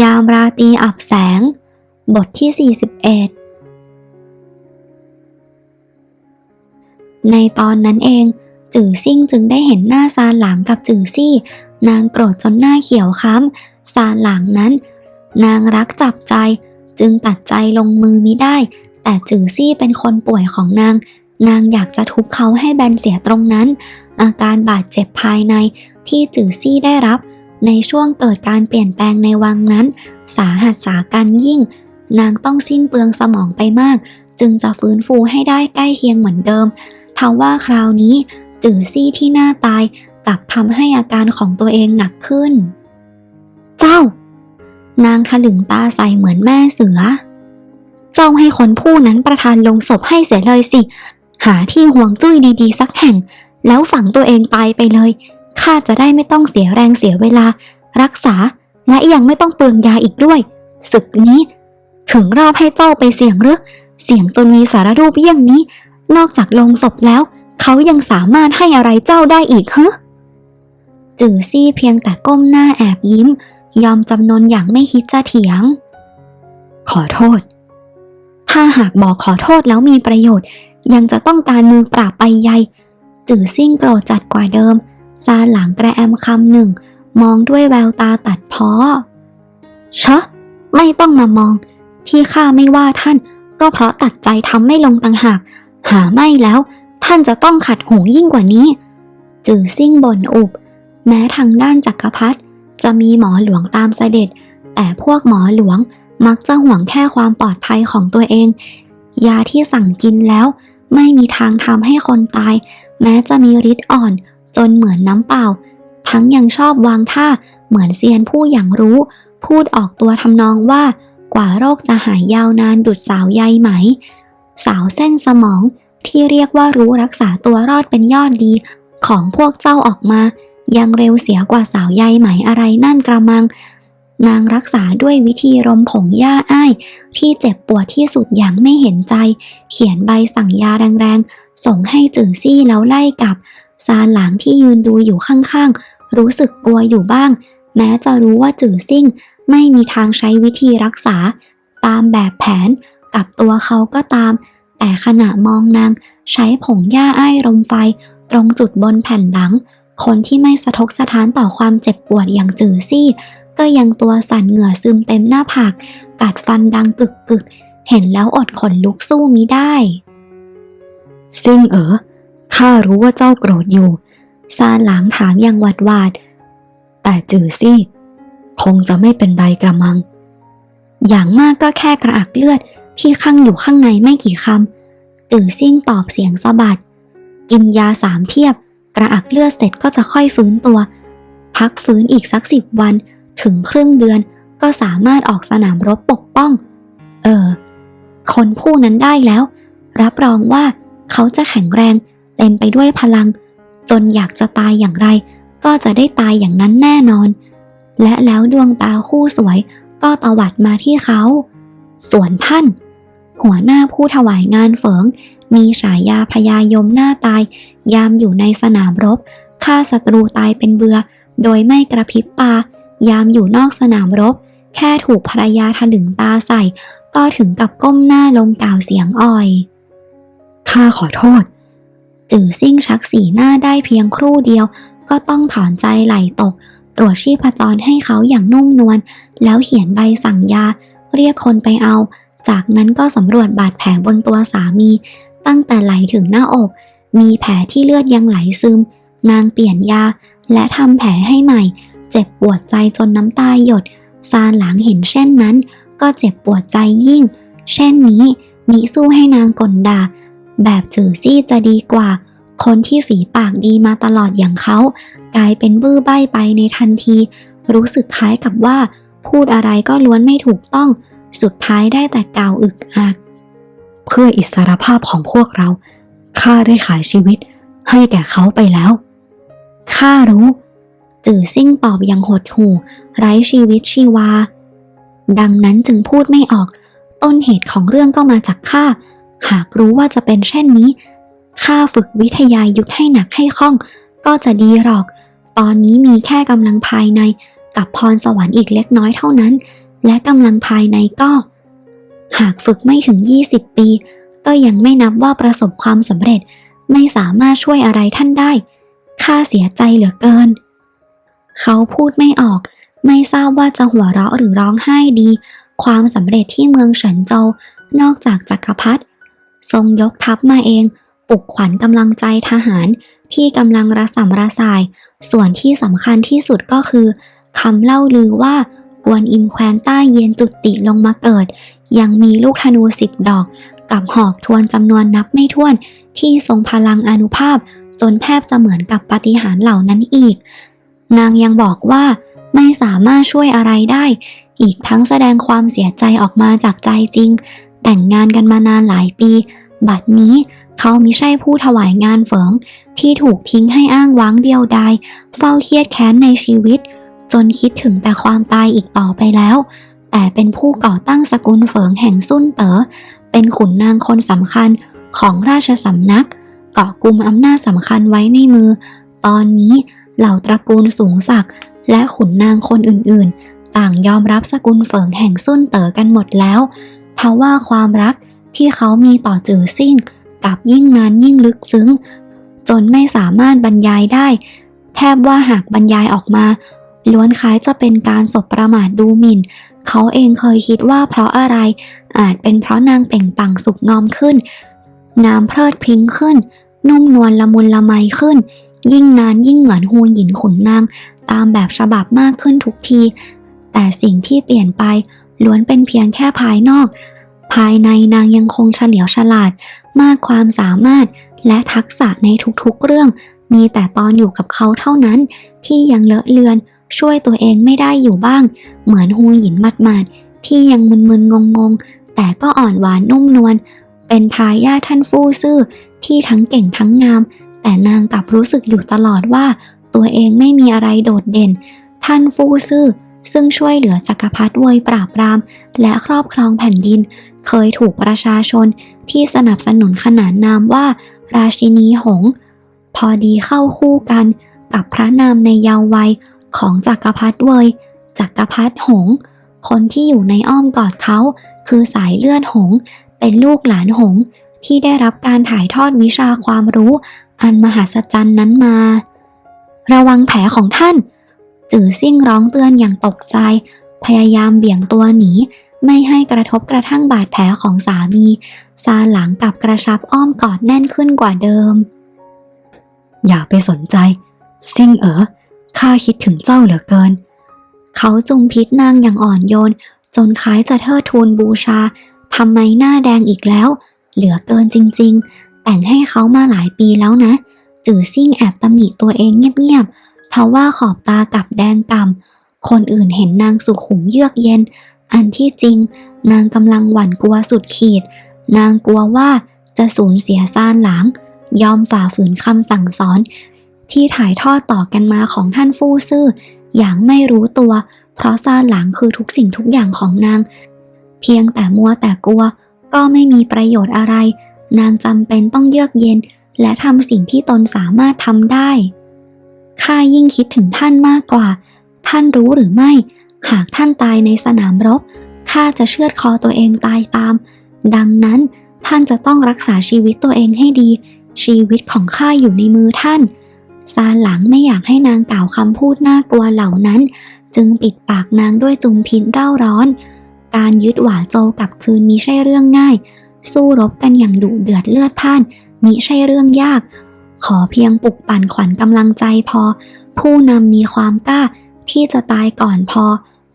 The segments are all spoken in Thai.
ยามราตรีอับแสง บทที่ 41 ในตอนนั้นเอง จื่อซิ่งจึงได้เห็นหน้าซานหลางกับจื่อซี่ นางโกรธจนหน้าเขียวค้ำซานหลางนั้น นางรักจับใจจึงตัดใจลงมือมิได้ แต่จื่อซี่เป็นคนป่วยของนาง นางอยากจะทุบเขาให้แบนเสียตรงนั้น อาการบาดเจ็บภายในที่จื่อซี่ได้รับ ในช่วงเกิดการเปลี่ยนแปลงในวังนั้น สาหัสสากันยิ่ง นางต้องสิ้นเปลืองสมองไปมาก จึงจะฟื้นฟูให้ได้ใกล้เคียงเหมือนเดิมทว่าคราวนี้จื่อซี่ที่หน้าตายกลับทำให้อาการของตัวเองหนักขึ้น เจ้า นางถลึงตาใสเหมือนแม่เสือ เจ้าให้คนผู้นั้นประทานลงศพให้เสียเลยสิ หาที่ห่วงจุ้ยดีๆ สักแห่ง แล้วฝังตัวเองตายไปเลย ข้าจะได้ไม่ต้องเสียแรงเสียเวลา รักษาและยังไม่ต้องเปลืองยาอีกด้วย ศึกนี้ ถึงรอบให้เจ้าไปเสี่ยงหรือเสี่ยงจนมีสารรูปเยี่ยงนี้ นอกจากลงศพแล้ว เขายังสามารถให้อะไรเจ้าได้อีกฮะจือซี่เพียงแต่ก้มหน้าแอบยิ้ม ยอมจำนนอย่างไม่คิดจะเถียง ขอโทษ ถ้าหากบอกขอโทษแล้วมีประโยชน์ ยังจะต้องการมือปราบไปใยจือซิ่งโกรธจัดกว่าเดิม ซาหลังกระแอมคำหนึ่ง มองด้วยแววตาตัดเพ้อชะ ไม่ต้องมามองที่ข้าไม่ว่าท่าน ก็เพราะตัดใจทำไม่ลงต่างหาก หาไม่แล้ว ท่านจะต้องขัดหูยิ่งกว่านี้ จือซิ่งบ่นอุบ แม้ทางด้านจักรพรรดิจะมีหมอหลวงตามเสด็จ แต่พวกหมอหลวงมักจะห่วงแค่ความปลอดภัยของตัวเอง ยาที่สั่งกินแล้ว ไม่มีทางทำให้คนตาย แม้จะมีฤทธิ์อ่อน จนเหมือนน้ำเปล่า ทั้งยังชอบวางท่าเหมือนเซียนผู้อย่างรู้ พูดออกตัวทำนองว่ากว่าโรคจะหายยาวนานดุดสาวใยไหม สาวเส้นสมองที่เรียกว่ารู้รักษาตัวรอดเป็นยอดดี ของพวกเจ้าออกมา ยังเร็วเสียกว่าสาวใยไหมอะไรนั่นกระมัง นางรักษาด้วยวิธีรมผงหญ้าอ้าย ที่เจ็บปวดที่สุดอย่างไม่เห็นใจ เขียนใบสั่งยาแรงๆ ส่งให้จื่อซี่แล้วไล่กลับ ซานหลางที่ยืนดูอยู่ข้างๆ รู้สึกกลัวอยู่บ้าง แม้จะรู้ว่าจื่อซิ่งไม่มีทางใช้วิธีรักษา ตามแบบแผนกับตัวเขาก็ตาม แต่ขณะมองนาง ใช้ผงหญ้าอ้ายรมไฟ ตรงจุดบนแผ่นหลัง คนที่ไม่สะทกสะท้านต่อความเจ็บปวดอย่างจื่อซี่ ก็ยังตัวสั่นเหงื่อซึมเต็มหน้าผาก กัดฟันดังกึกกึกเห็นแล้วอดขนลุกสู้มิได้ ซิ่งเอ๋อ ข้ารู้ว่าเจ้าโกรธอยู่ ซานหลางถามอย่างหวาดหวาด แต่จือซี่ คงจะไม่เป็นไรกระมัง อย่างมากก็แค่กระอักเลือดที่ข้างอยู่ข้างในไม่กี่คำจือซิ่งตอบเสียงสะบัด กินยาสามเทียบ กระอักเลือดเสร็จก็จะค่อยฟื้นตัว พักฟื้นอีกสักสิบวันถึงครึ่งเดือนก็สามารถออกสนามรบปกป้อง เออ คนผู้นั้นได้แล้ว รับรองว่าเขาจะแข็งแรง เต็มไปด้วยพลัง จนอยากจะตายอย่างไร ก็จะได้ตายอย่างนั้นแน่นอน และแล้วดวงตาคู่สวย ก็ตวัดมาที่เขา ส่วนท่าน หัวหน้าผู้ถวายงานเฟิง มีฉายาพยายมหน้าตาย ยามอยู่ในสนามรบฆ่าศัตรูตายเป็นเบือ โดยไม่กระพริบตายามอยู่นอกสนามรบ แค่ถูกภรรยาถลึงตาใส่ ก็ถึงกับก้มหน้าลงกล่าวเสียงอ่อย ข้าขอโทษ จื่อซิ่งชักสีหน้าได้เพียงครู่เดียว ก็ต้องถอนใจไหลตก ตรวจชีพจรให้เขาอย่างนุ่มนวลแล้วเขียนใบสั่งยา เรียกคนไปเอา จากนั้นก็สำรวจบาดแผลบนตัวสามี ตั้งแต่ไหลถึงหน้าอก มีแผลที่เลือดยังไหลซึม นางเปลี่ยนยา และทำแผลให้ใหม่ เจ็บปวดใจจนน้ำตาหยดซานหลังเห็นเช่นนั้น ก็เจ็บปวดใจยิ่ง เช่นนี้มิสู้ให้นางกลด่า แบบจื่อซี่จะดีกว่า คนที่ฝีปากดีมาตลอดอย่างเขา กลายเป็นบื้อใบ้ไปในทันที รู้สึกคล้ายกับว่า พูดอะไรก็ล้วนไม่ถูกต้อง สุดท้ายได้แต่กล่าวอึกอัก เพื่ออิสรภาพของพวกเราข้าได้ขายชีวิตให้แก่เขาไปแล้วข้ารู้ จื่อซิ่งตอบอย่างหดหู่ ไร้ชีวิตชีวา ดังนั้นจึงพูดไม่ออก ต้นเหตุของเรื่องก็มาจากข้า หากรู้ว่าจะเป็นเช่นนี้ ข้าฝึกวิทยายุทธให้หนักให้คล่อง ก็จะดีหรอก ตอนนี้มีแค่กำลังภายในกับพรสวรรค์อีกเล็กน้อยเท่านั้น และกำลังภายในก็ หากฝึกไม่ถึง 20 ปี ก็ยังไม่นับว่าประสบความสำเร็จ ไม่สามารถช่วยอะไรท่านได้ ข้าเสียใจเหลือเกิน เขาพูดไม่ออก ไม่ทราบว่าจะหัวเราะหรือร้องไห้ดี ความสำเร็จที่เมืองเฉินโจวนอกจากจักรพรรดิ ทรงยกทัพมาเองปลุกขวัญกำลังใจทหารที่กำลังระสำระสาย ส่วนที่สำคัญที่สุดก็คือคำเล่าลือว่ากวนอิมแคว้นใต้เย็นจุติลงมาเกิด ยังมีลูกธนูสิบดอก กับหอกทวนจำนวนนับไม่ถ้วน ที่ทรงพลังอนุภาพ จนแทบจะเหมือนกับปฏิหารเหล่านั้นอีก นางยังบอกว่าไม่สามารถช่วยอะไรได้ อีกทั้งแสดงความเสียใจออกมาจากใจจริง แต่งงานกันมานานหลายปี บัดนี้เขามิใช่ผู้ถวายงานเฝิง ที่ถูกทิ้งให้อ้างว้างเดียวดาย เฝ้าเครียดแค้นในชีวิต จนคิดถึงแต่ความตายอีกต่อไปแล้ว แต่เป็นผู้ก่อตั้งสกุลเฝิงแห่งซุ่นเต๋อเป็นขุนนางคนสำคัญของราชสำนัก เกาะกลุ่มอำนาจสำคัญไว้ในมือ ตอนนี้เหล่าตระกูลสูงศักดิ์และขุนนางคนอื่นๆ ต่างยอมรับสกุลเฝิงแห่งซุ่นเต๋อกันหมดแล้ว เพราะว่าความรักที่เขามีต่อจือซิ่งกับยิ่งนานยิ่งลึกซึ้ง จนไม่สามารถบรรยายได้ แทบว่าหากบรรยายออกมา ล้วนคล้ายจะเป็นการสบประมาทดูหมิ่น เขาเองเคยคิดว่าเพราะอะไรอาจเป็นเพราะนางเป่งปังสุกงอมขึ้น งามเพลิดพริ้งขึ้น นุ่มนวลละมุนละไมขึ้น ยิ่งนานยิ่งเหมือนฮูหินขุนนาง ตามแบบฉบับมากขึ้นทุกที แต่สิ่งที่เปลี่ยนไป ล้วนเป็นเพียงแค่ภายนอก ภายในนางยังคงเฉลียวฉลาด มากความสามารถและทักษะในทุกๆเรื่อง มีแต่ตอนอยู่กับเขาเท่านั้น ที่ยังเลอะเลือน ช่วยตัวเองไม่ได้อยู่บ้าง เหมือนฮูหยินหมาดที่ยังมึนๆงงๆ แต่ก็อ่อนหวานนุ่มนวลเป็นทายาทท่านฟู่ซื่อที่ทั้งเก่งทั้งงาม แต่นางกลับรู้สึกอยู่ตลอดว่า ตัวเองไม่มีอะไรโดดเด่น ท่านฟู่ซื่อ ซึ่งช่วยเหลือจักรพรรดิเวยปราบปราม และครอบครองแผ่นดิน เคยถูกประชาชนที่สนับสนุนขนานนามว่า ราชินีหง พอดีเข้าคู่กันกับพระนามในเยาว์วัยของจักรพรรดิเวยจักรพรรดิหง คนที่อยู่ในอ้อมกอดเขา คือสายเลือดหง เป็นลูกหลานหง ที่ได้รับการถ่ายทอดวิชาความรู้ อันมหัศจรรย์นั้นมา ระวังแผลของท่าน จื่อซิ่งร้องเตือนอย่างตกใจ พยายามเบี่ยงตัวหนี ไม่ให้กระทบกระทั่งบาดแผลของสามี ซาหลังกับกระชับอ้อมกอดแน่นขึ้นกว่าเดิม อย่าไปสนใจ ซิ่งเอ๋อข้าคิดถึงเจ้าเหลือเกิน เขาจุมพิษนางอย่างอ่อนโยน จนคล้ายจะเทิดทูนบูชาทำไมหน้าแดงอีกแล้ว เหลือเกินจริง ๆ แต่งให้เขามาหลายปีแล้วนะ จื่อซิ่งแอบตำหนิตัวเองเงียบๆ เพราะว่าขอบตากับแดงก่ำคนอื่นเห็นนางสุขุมเยือกเย็น อันที่จริง นางกำลังหวั่นกลัวสุดขีด นางกลัวว่าจะสูญเสียซานหลางยอมฝ่าฝืนคำสั่งสอน ที่ถ่ายทอดต่อกันมาของท่านฟู่ซื่อ อย่างไม่รู้ตัว เพราะซานหลางคือทุกสิ่งทุกอย่างของนาง เพียงแต่มัวแต่กลัว ก็ไม่มีประโยชน์อะไร นางจำเป็นต้องเยือกเย็น และทำสิ่งที่ตนสามารถทำได้ ข้ายิ่งคิดถึงท่านมากกว่า ท่านรู้หรือไม่ หากท่านตายในสนามรบ ข้าจะเชือดคอตัวเองตายตาม ดังนั้นท่านจะต้องรักษาชีวิตตัวเองให้ดี ชีวิตของข้าอยู่ในมือท่าน ซาหลังไม่อยากให้นางกล่าวคำพูดน่ากลัวเหล่านั้น จึงปิดปากนางด้วยจุมพินเร่าร้อน การยึดหว่าโจวกลับคืนมิใช่เรื่องง่าย สู้รบกันอย่างดุเดือดเลือดพ่านมิใช่เรื่องยาก ขอเพียงปลุกปั่นขวัญกำลังใจพอ ผู้นำมีความกล้าที่จะตายก่อนพอ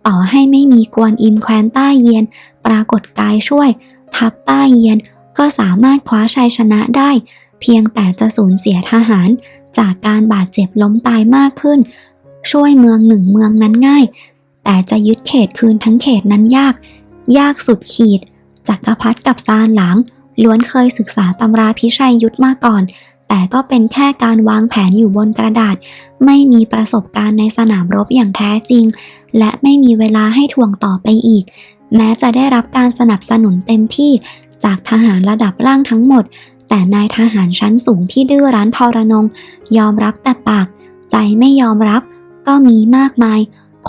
ต่อให้ไม่มีกวนอิมแคว้นใต้เยียน ปรากฏกายช่วย ทัพใต้เยียนก็สามารถคว้าชัยชนะได้ เพียงแต่จะสูญเสียทหาร จากการบาดเจ็บล้มตายมากขึ้น ช่วยเมืองหนึ่งเมืองนั้นง่าย แต่จะยึดเขตคืนทั้งเขตนั้นยาก ยากสุดขีดจักรพรรดิกับซานหลางล้วนเคยศึกษาตำราพิชัยยุทธมาก่อน แต่ก็เป็นแค่การวางแผนอยู่บนกระดาษ ไม่มีประสบการณ์ในสนามรบอย่างแท้จริง และไม่มีเวลาให้ทวงต่อไปอีก แม้จะได้รับการสนับสนุนเต็มที่จากทหารระดับล่างทั้งหมด แต่นายทหารชั้นสูงที่ดื้อรั้นทรนงยอมรับแต่ปาก ใจไม่ยอมรับ ก็มีมากมาย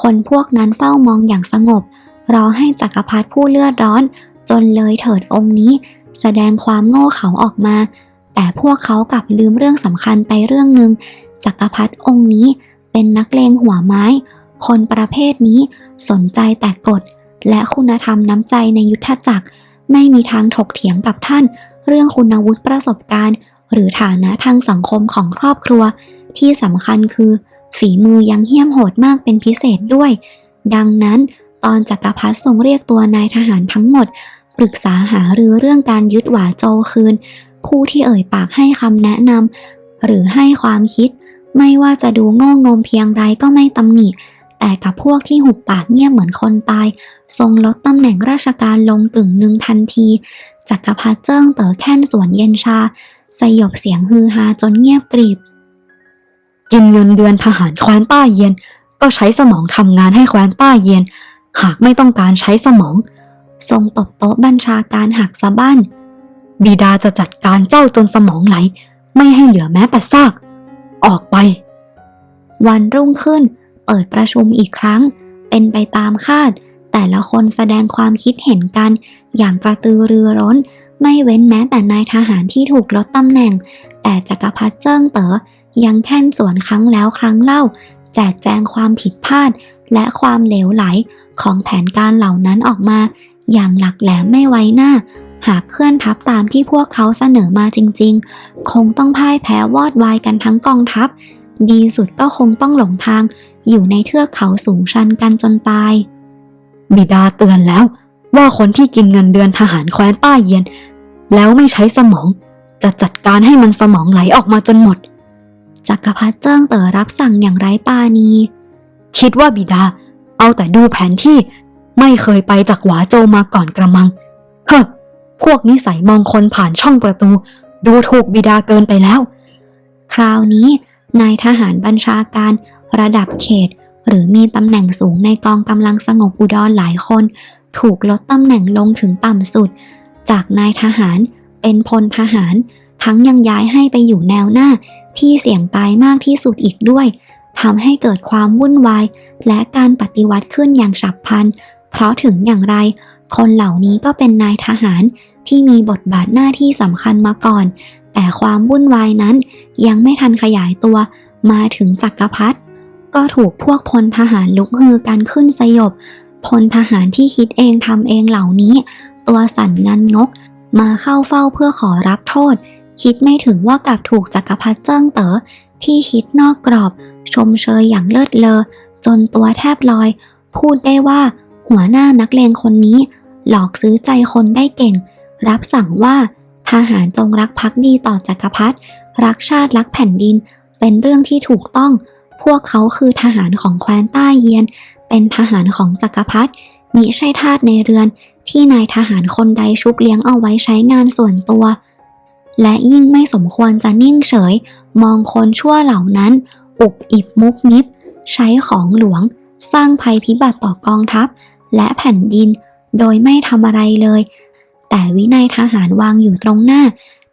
คนพวกนั้นเฝ้ามองอย่างสงบ รอให้จักรพรรดิผู้เลือดร้อน จนเลยเถิดองค์นี้ แสดงความโง่เขลาออกมา แต่พวกเขากลับลืมเรื่องสำคัญไปเรื่องหนึ่งจักรพรรดิองค์นี้เป็นนักเลงหัวไม้ คนประเภทนี้สนใจแต่กฎ และคุณธรรมน้ำใจในยุทธจักร ไม่มีทางถกเถียงกับท่าน เรื่องคุณวุฒิประสบการณ์ หรือฐานะทางสังคมของครอบครัว ที่สำคัญคือ ฝีมือยังเหี้ยมโหดมากเป็นพิเศษด้วย ดังนั้นตอนจักรพรรดิทรงเรียกตัวนายทหารทั้งหมด ปรึกษาหารือเรื่องการยึดหวาโจคืน ผู้ที่เอ่ยปากให้คำแนะนำหรือให้ความคิด ไม่ว่าจะดูโง่งมเพียงไรก็ไม่ตำหนิ แต่กับพวกที่หุบปากเงียบเหมือนคนตาย ทรงลดตำแหน่งราชการลงกึ่งหนึ่งทันทีจักรพรรดิเจิ้งเต๋อแค้นสวนเย็นชา สยบเสียงฮือฮาจนเงียบกริบกินเงินเดือนทหารแคว้นต้าเยียน ก็ใช้สมองทำงานให้แคว้นต้าเยียน หากไม่ต้องการใช้สมอง ทรงตบโต๊ะบัญชาการหักสะบั้น บิดาจะจัดการเจ้าจนสมองไหล ไม่ให้เหลือแม้แต่ซาก ออกไป วันรุ่งขึ้น เปิดประชุมอีกครั้ง เป็นไปตามคาด แต่ละคนแสดงความคิดเห็นกัน อย่างกระตือรือร้น ไม่เว้นแม้แต่นายทหารที่ถูกลดตำแหน่ง แต่จักรพรรดิเจิ้งเต๋อยังแค่นสวนครั้งแล้วครั้งเล่า แจกแจงความผิดพลาด และความเหลวไหลของแผนการเหล่านั้นออกมา อย่างหลักแหลมไม่ไว้หน้า หากเคลื่อนทัพตามที่พวกเขาเสนอมาจริงๆ คงต้องพ่ายแพ้วอดวายกันทั้งกองทัพ ดีสุดก็คงต้องหลงทาง อยู่ในเทือกเขาสูงชันกันจนตาย บิดาเตือนแล้ว ว่าคนที่กินเงินเดือนทหารแคว้นต้าเยียน แล้วไม่ใช้สมอง จะจัดการให้มันสมองไหลออกมาจนหมด จักรพรรดิเจิ้งเต๋อรับสั่งอย่างไร้ปาณี คิดว่าบิดา เอาแต่ดูแผนที่ ไม่เคยไปจากหวาโจมาก่อนกระมัง เฮ้อ พวกนิสัยมองคนผ่านช่องประตู ดูถูกบิดาเกินไปแล้ว คราวนี้นายทหารบัญชาการระดับเขต หรือมีตำแหน่งสูงในกองกำลังสงบอุดรหลายคน ถูกลดตำแหน่งลงถึงต่ำสุด จากนายทหารเป็นพลทหาร ทั้งยังย้ายให้ไปอยู่แนวหน้าที่เสี่ยงตายมากที่สุดอีกด้วยทำให้เกิดความวุ่นวาย และการปฏิวัติขึ้นอย่างฉับพลัน เพราะถึงอย่างไร คนเหล่านี้ก็เป็นนายทหาร ที่มีบทบาทหน้าที่สำคัญมาก่อน แต่ความวุ่นวายนั้นยังไม่ทันขยายตัวมาถึงจักรพรรดิก็ถูกพวกพลทหารลุกฮือกันขึ้นสยบ พลทหารที่คิดเองทำเองเหล่านี้ ตัวสั่นงันงก มาเข้าเฝ้าเพื่อขอรับโทษ คิดไม่ถึงว่ากลับถูกจักรพรรดิเจิ้งเต๋อที่คิดนอกกรอบ ชมเชยอย่างเลิศเลอ จนตัวแทบลอย พูดได้ว่าหัวหน้านักเลงคนนี้ หลอกซื้อใจคนได้เก่ง รับสั่งว่าทหารจงรักภักดีต่อจักรพรรดิรักชาติรักแผ่นดิน เป็นเรื่องที่ถูกต้อง พวกเขาคือทหารของแคว้นต้าเยียน เป็นทหารของจักรพรรดิมิใช่ทาสในเรือน ที่นายทหารคนใดชุบเลี้ยงเอาไว้ใช้งานส่วนตัว และยิ่งไม่สมควรจะนิ่งเฉย มองคนชั่วเหล่านั้น อุบอิบมุกมิบ ใช้ของหลวง สร้างภัยพิบัติต่อกองทัพ และแผ่นดิน โดยไม่ทำอะไรเลย แต่วินัยทหารวางอยู่ตรงหน้า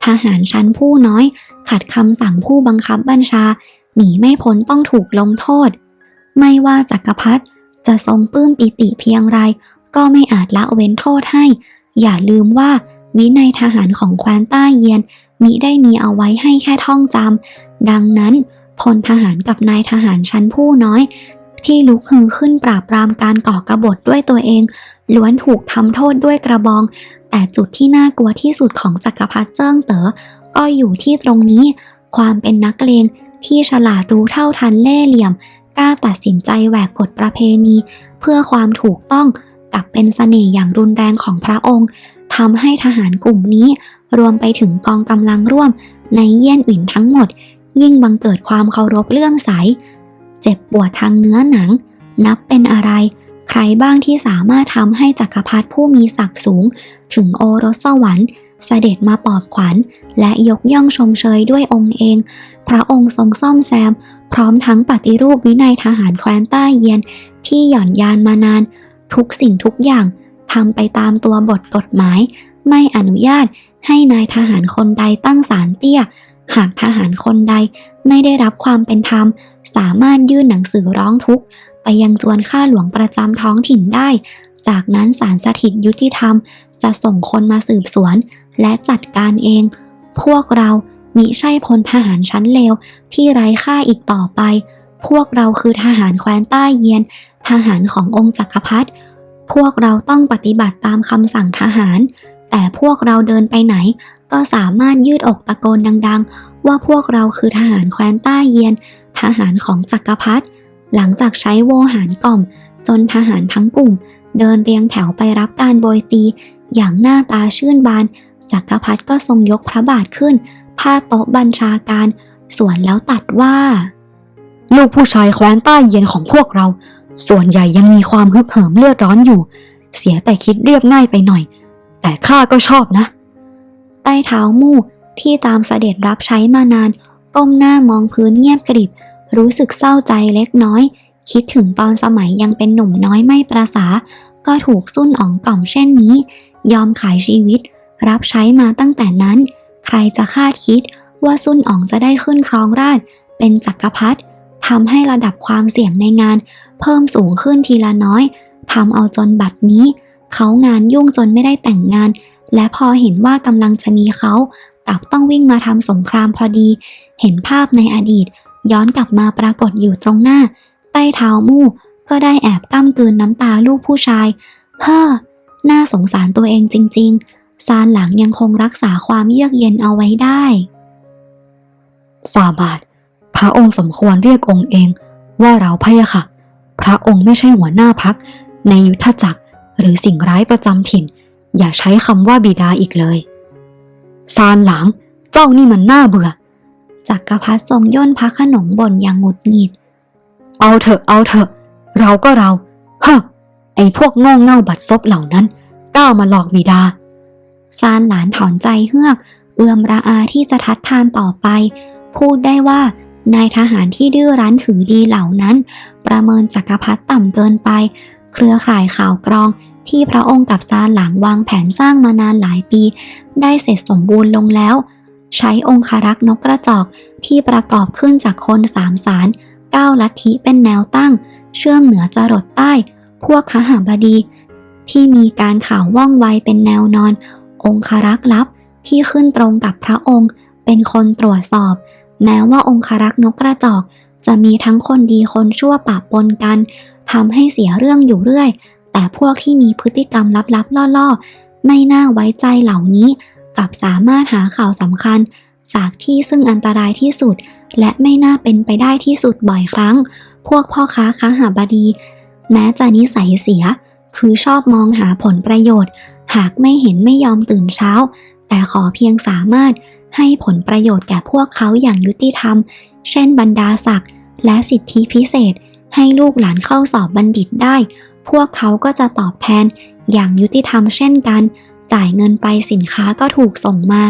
ทหารชั้นผู้น้อย ขัดคำสั่งผู้บังคับบัญชา หนีไม่พ้นต้องถูกลงโทษ ไม่ว่าจักรพรรดิจะทรงปลื้มปิติเพียงไร ก็ไม่อาจละเว้นโทษให้ อย่าลืมว่าวินัยทหารของแคว้นต้าเยียนมิได้มีเอาไว้ให้แค่ท่องจำดังนั้นพลทหารกับนายทหารชั้นผู้น้อย ที่ลุกฮือขึ้นปราบปรามการก่อกบฏด้วยตัวเอง ล้วนถูกทำโทษด้วยกระบอง แต่จุดที่น่ากลัวที่สุดของจักรพรรดิเจิ้งเต๋อ ก็อยู่ที่ตรงนี้ ความเป็นนักเลงที่ฉลาดรู้เท่าทันเล่ห์เหลี่ยม กล้าตัดสินใจแหวกกฎประเพณี เพื่อความถูกต้องกับเป็นเสน่ห์อย่างรุนแรงของพระองค์ทำให้ทหารกลุ่มนี้ รวมไปถึงกองกำลังร่วม ในเยี่ยนอุ่นทั้งหมด ยิ่งบังเกิดความเคารพเลื่อมใส จ็บปวดทางเนื้อหนัง นับเป็นอะไร ใครบ้างที่สามารถทำให้จักรพรรดิผู้มีศักดิ์สูง ถึงโอรสสวรรค์เสด็จมาปอบขวัญ และยกย่องชมเชยด้วยองค์เอง พระองค์ทรงซ่อมแซม พร้อมทั้งปฏิรูปวินัยทหารแคว้นใต้เยียน ที่หย่อนยานมานาน ทุกสิ่งทุกอย่างทำไปตามตัวบทกฎหมาย ไม่อนุญาตให้นายทหารคนใดตั้งศาลเตี้ย หากทหารคนใดไม่ได้รับความเป็นธรรม สามารถยื่นหนังสือร้องทุกข์ ไปยังจวนข้าหลวงประจำท้องถิ่นได้ จากนั้นศาลสถิตยุติธรรม จะส่งคนมาสืบสวน และจัดการเอง พวกเรามิใช่พลทหารชั้นเลวที่ไร้ค่าอีกต่อไป พวกเราคือทหารแคว้นใต้เยียน ทหารขององค์จักรพรรดิ พวกเราต้องปฏิบัติตามคำสั่งทหาร แต่พวกเราเดินไปไหน ก็สามารถยืดอกตะโกนดังๆ ว่าพวกเราคือทหารแคว้นใต้เยียน ทหารของจักรพรรดิหลังจากใช้โวหารกล่อม จนทหารทั้งกลุ่ม เดินเรียงแถวไปรับการโบยตี อย่างหน้าตาชื่นบาน จักรพรรดิก็ทรงยกพระบาทขึ้นพาโต๊ะบัญชาการ ส่วนแล้วตัดว่า ลูกผู้ชายแคว้นใต้เย็นของพวกเรา ส่วนใหญ่ยังมีความฮึกเหิมเลือดร้อนอยู่ เสียแต่คิดเรียบง่ายไปหน่อย แต่ข้าก็ชอบนะ ต้เท้ามู่ที่ตามเสด็จรับใช้มานานก้มหน้ามองพื้นเงียบกริบ รู้สึกเศร้าใจเล็กน้อย คิดถึงตอนสมัยยังเป็นหนุ่มน้อยไม่ประสา ก็ถูกสุ่นอ๋องกล่อมเช่นนี้ ยอมขายชีวิต รับใช้มาตั้งแต่นั้น ใครจะคาดคิดว่าสุ่นอ๋องจะได้ขึ้นครองราช เป็นจักรพรรดิทำให้ระดับความเสี่ยงในงาน เพิ่มสูงขึ้นทีละน้อยทำเอาจนบัดนี้ เขางานยุ่งจนไม่ได้แต่งงาน และพอเห็นว่ากำลังจะมีเขากลับต้องวิ่งมาทำสงครามพอดี เห็นภาพในอดีต ย้อนกลับมาปรากฏอยู่ตรงหน้า ใต้เท้ามู่ก็ได้แอบก้ำกืนน้ำตาลูกผู้ชาย เฮ้อ น่าสงสารตัวเองจริง ๆ ซานหลังยังคงรักษาความเยือกเย็นเอาไว้ได้ฝ่าบาท พระองค์สมควรเรียกองค์เอง ว่าเราพะยะค่ะ พระองค์ไม่ใช่หัวหน้าพัก ในยุทธจักรหรือสิ่งร้ายประจำถิ่น อย่าใช้คำว่าบิดาอีกเลยซานหลางเจ้านี่มันน่าเบื่อ จักรพรรดิทรงย่นพระขนงบนอย่างหงุดหงิด เอาเถอะเอาเถอะ เราก็เรา เฮ้อไอพวกโง่เง่าบัดซบเหล่านั้นก้าวมาหลอกบิดาซานหลานถอนใจเฮือก เอื้อมระอาที่จะทัดทานต่อไป พูดได้ว่านายทหารที่ดื้อรั้นถือดีเหล่านั้น ประเมินจักรพรรดิต่ำเกินไป เครือข่ายข่าวกรอง ที่พระองค์กับซาหลังวางแผนสร้างมานานหลายปี ได้เสร็จสมบูรณ์ลงแล้ว ใช้องคารักษ์นกกระจอกที่ประกอบขึ้นจากคนสามสารเก้าลัทธิเป็นแนวตั้ง เชื่อมเหนือจรดใต้ พวกขหาบดี ที่มีการข่าวว่องไวเป็นแนวนอน องคารักษ์ลับที่ขึ้นตรงกับพระองค์ เป็นคนตรวจสอบ แม้ว่าองคารักษ์นกกระจอกจะมีทั้งคนดีคนชั่วปะปนกันทำให้เสียเรื่องอยู่เรื่อย แต่พวกที่มีพฤติกรรมลับๆล่อๆ ไม่น่าไว้ใจเหล่านี้กลับสามารถหาข่าวสำคัญ จากที่ซึ่งอันตรายที่สุด และไม่น่าเป็นไปได้ที่สุดบ่อยครั้ง พวกพ่อค้าค้าหาบดี แม้จะนิสัยเสีย คือชอบมองหาผลประโยชน์ หากไม่เห็นไม่ยอมตื่นเช้า แต่ขอเพียงสามารถให้ผลประโยชน์แก่พวกเขาอย่างยุติธรรม เช่นบรรดาศักดิ์และสิทธิพิเศษ ให้ลูกหลานเข้าสอบบัณฑิตได้ พวกเขาก็จะตอบแทนอย่างยุติธรรมเช่นกัน จ่ายเงินไปสินค้าก็ถูกส่งมา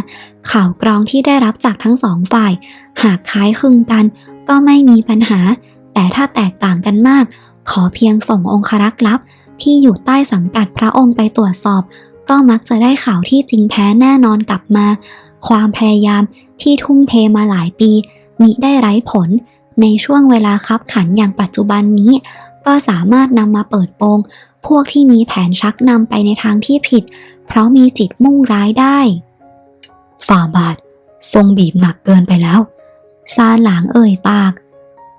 ข่าวกรองที่ได้รับจากทั้งสองฝ่าย หากคล้ายคลึงกัน ก็ไม่มีปัญหา แต่ถ้าแตกต่างกันมาก ขอเพียงส่งองครักษ์ลับ ที่อยู่ใต้สังกัดพระองค์ไปตรวจสอบ ก็มักจะได้ข่าวที่จริงแท้แน่นอนกลับมา ความพยายามที่ทุ่มเทมาหลายปีมิได้ไร้ผล ในช่วงเวลาคับขันอย่างปัจจุบันนี้ ก็สามารถนำมาเปิดโปง พวกที่มีแผนชักนำไปในทางที่ผิด เพราะมีจิตมุ่งร้ายได้ ฝ่าบาท ทรงบีบหนักเกินไปแล้วซาหลางเอ่ยปาก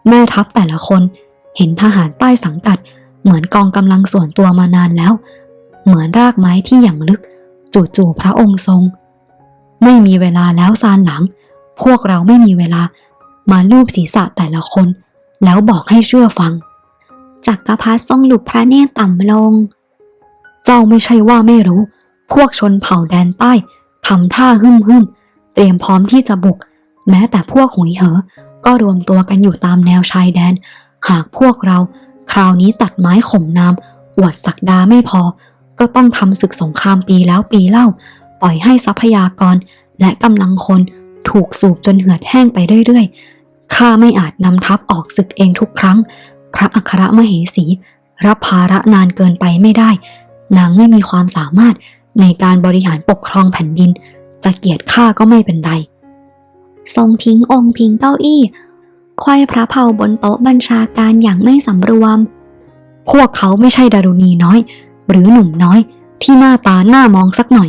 แม่ทัพแต่ละคนเห็นทหารใต้สังกัด เหมือนกองกำลังส่วนตัวมานานแล้ว เหมือนรากไม้ที่อย่างลึก จู่ๆพระองค์ทรง ไม่มีเวลาแล้วซานหลัง พวกเราไม่มีเวลามาลูบศีรษะแต่ละคน แล้วบอกให้เชื่อฟัง จักกรพรรดิทรงหลุบพระเนตรต่ำลง เจ้าไม่ใช่ว่าไม่รู้ พวกชนเผ่าแดนใต้ทำท่าหึ่มหึ่มเตรียมพร้อมที่จะบุก แม้แต่พวกหุยเหอ ก็รวมตัวกันอยู่ตามแนวชายแดน หากพวกเราคราวนี้ตัดไม้ข่มน้ำอวดศักดาไม่พอ ก็ต้องทำศึกสงครามปีแล้วปีเล่า ปล่อยให้ทรัพยากรและกำลังคนถูกสูบจนเหือดแห้งไปเรื่อยๆข้าไม่อาจนำทัพออกศึกเองทุกครั้ง พระอัครมเหสี รับภาระนานเกินไปไม่ได้ นางไม่มีความสามารถในการบริหารปกครองแผ่นดิน จะเกียดข้าก็ไม่เป็นไร ทรงทิ้งองค์พิงเก้าอี้ไขว้พระเพาบนโต๊ะบัญชาการอย่างไม่สำรวม พวกเขาไม่ใช่ดารุณีน้อย หรือหนุ่มน้อยที่หน้าตาหน้ามองสักหน่อย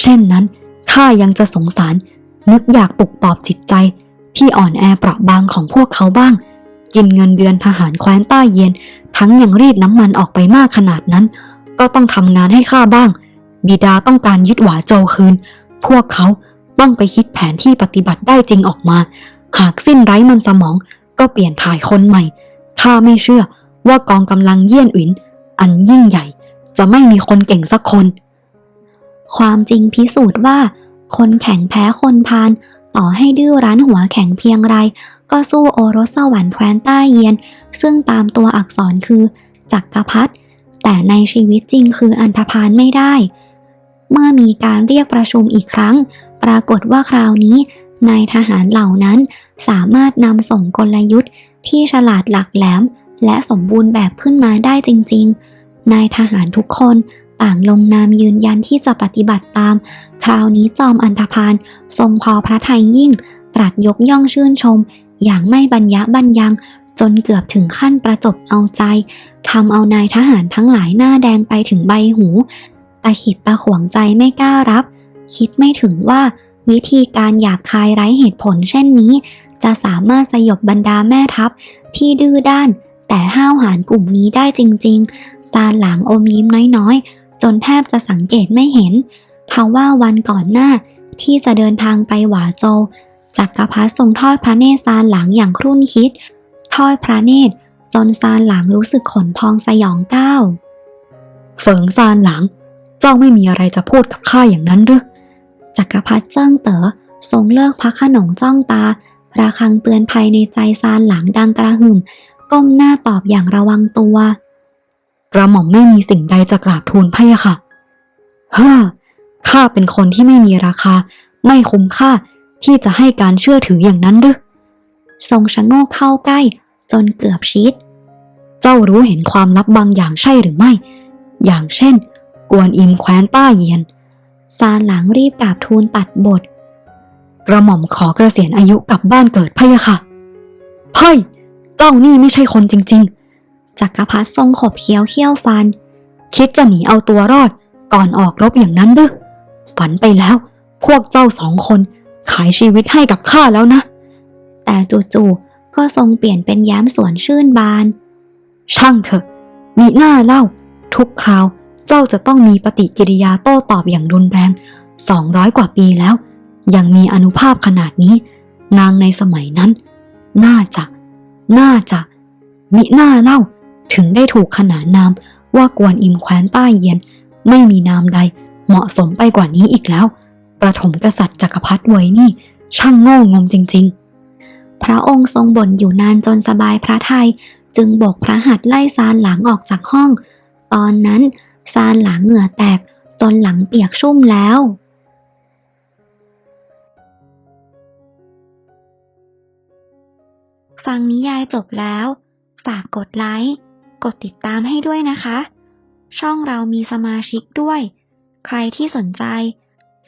เช่นนั้นข้ายังจะสงสาร นึกอยากปลุกปลอบจิตใจ ที่อ่อนแอเปราะบางของพวกเขาบ้าง กินเงินเดือนทหารแคว้นใต้เย็น ทั้งยังรีดน้ำมันออกไปมากขนาดนั้น ก็ต้องทำงานให้ข้าบ้าง บิดาต้องการยึดหวาโจคืน พวกเขาต้องไปคิดแผนที่ปฏิบัติได้จริงออกมา หากสิ้นไร้มันสมอง ก็เปลี่ยนถ่ายคนใหม่ข้าไม่เชื่อว่ากองกำลังเยี่ยนอินอันยิ่งใหญ่ จะไม่มีคนเก่งสักคน ความจริงพิสูจน์ว่า คนแข็งแพ้คนพาลต่อให้ดื้อรั้นหัวแข็งเพียงไร ก็สู้โอรสสวรรค์แคว้นใต้เยียน ซึ่งตามตัวอักษรคือจักรพรรดิแต่ในชีวิตจริงคืออันธพาลไม่ได้ เมื่อมีการเรียกประชุมอีกครั้ง ปรากฏว่าคราวนี้นายทหารเหล่านั้นสามารถนำส่งกลยุทธ์ที่ฉลาดหลักแหลม และสมบูรณ์แบบขึ้นมาได้จริง ๆ นายทหารทุกคนต่างลงนามยืนยันที่จะปฏิบัติตาม คราวนี้จอมอันธพาลทรงพอพระทัยยิ่ง ตรัสยกย่องชื่นชม อย่างไม่บรรยะบรรยังจนเกือบถึงขั้นประจบเอาใจทำเอานายทหารทั้งหลายหน้าแดงไปถึงใบหูตาขิดตาขวงใจไม่กล้ารับ คิดไม่ถึงว่าวิธีการหยาบคายไร้เหตุผลเช่นนี้ จะสามารถสยบบรรดาแม่ทัพที่ดื้อด้าน แต่ห้าวหาญกลุ่มนี้ได้จริงๆ ซาหลางอมยิ้มน้อยๆ จนแทบจะสังเกตไม่เห็นทว่าวันก่อนหน้าที่จะเดินทางไปหวาโจว จักรพรรดิทรงทอดพระเนตรซานหลางอย่างครุ่นคิด ทอดพระเนตรจนซานหลางรู้สึกขนพองสยองก้าวเฟิงซานหลัง เจ้าไม่มีอะไรจะพูดกับข้าอย่างนั้นหรือจักรพรรดิเจิ้งเต๋อทรงเลิกพักขนงจ้องตาระคังเตือนภัยในใจซานหลังดังกระหึ่ม ก้มหน้าตอบอย่างระวังตัว กระหม่อมไม่มีสิ่งใดจะกราบทูลพะยะค่ะเฮ้อข้าเป็นคนที่ไม่มีราคา ไม่คุ้มค่า ที่จะให้การเชื่อถืออย่างนั้นหรือทรงชะโงกเข้าใกล้ จนเกือบชิด เจ้ารู้เห็นความลับบางอย่างใช่หรือไม่ อย่างเช่น กวนอิมแคว้นต้าเยียน ซานหลังรีบกราบทูลตัดบท กระหม่อมขอเกษียณอายุกลับบ้านเกิดพะยะค่ะเฮ้ยเจ้านี่ไม่ใช่คนจริงจักรพรรดิทรงขบเคี้ยวเขี้ยวฟัน คิดจะหนีเอาตัวรอดก่อนออกรบอย่างนั้นหรือฝันไปแล้ว พวกเจ้าสองคน ขายชีวิตให้กับข้าแล้วนะ แต่จู่ๆก็ทรงเปลี่ยนเป็นแย้มสวนชื่นบาน ช่างเถอะ มีหน้าเล่า ทุกคราวเจ้าจะต้องมีปฏิกิริยาโต้ตอบอย่างรุนแรง200กว่าปีแล้ว ยังมีอนุภาพขนาดนี้ นางในสมัยนั้น น่าจะ น่าจะ มิหน้าเล่า ถึงได้ถูกขนานนามว่ากวนอิมแคว้นใต้เยียนไม่มีนามใดเหมาะสมไปกว่านี้อีกแล้ว ประถมกษัตริย์จักรพรรดิไว้นี่ ช่างโง่งมจริง ๆ พระองค์ทรงบ่นอยู่นานจนสบายพระทัยจึงโบกพระหัตถ์ไล่ซานหลังออกจากห้อง ตอนนั้นซานหลังเหงื่อแตกจนหลังเปียกชุ่มแล้วฟังนิยายจบแล้ว ฝากกดไลค์ กดติดตามให้ด้วยนะคะ ช่องเรามีสมาชิกด้วย ใครที่สนใจ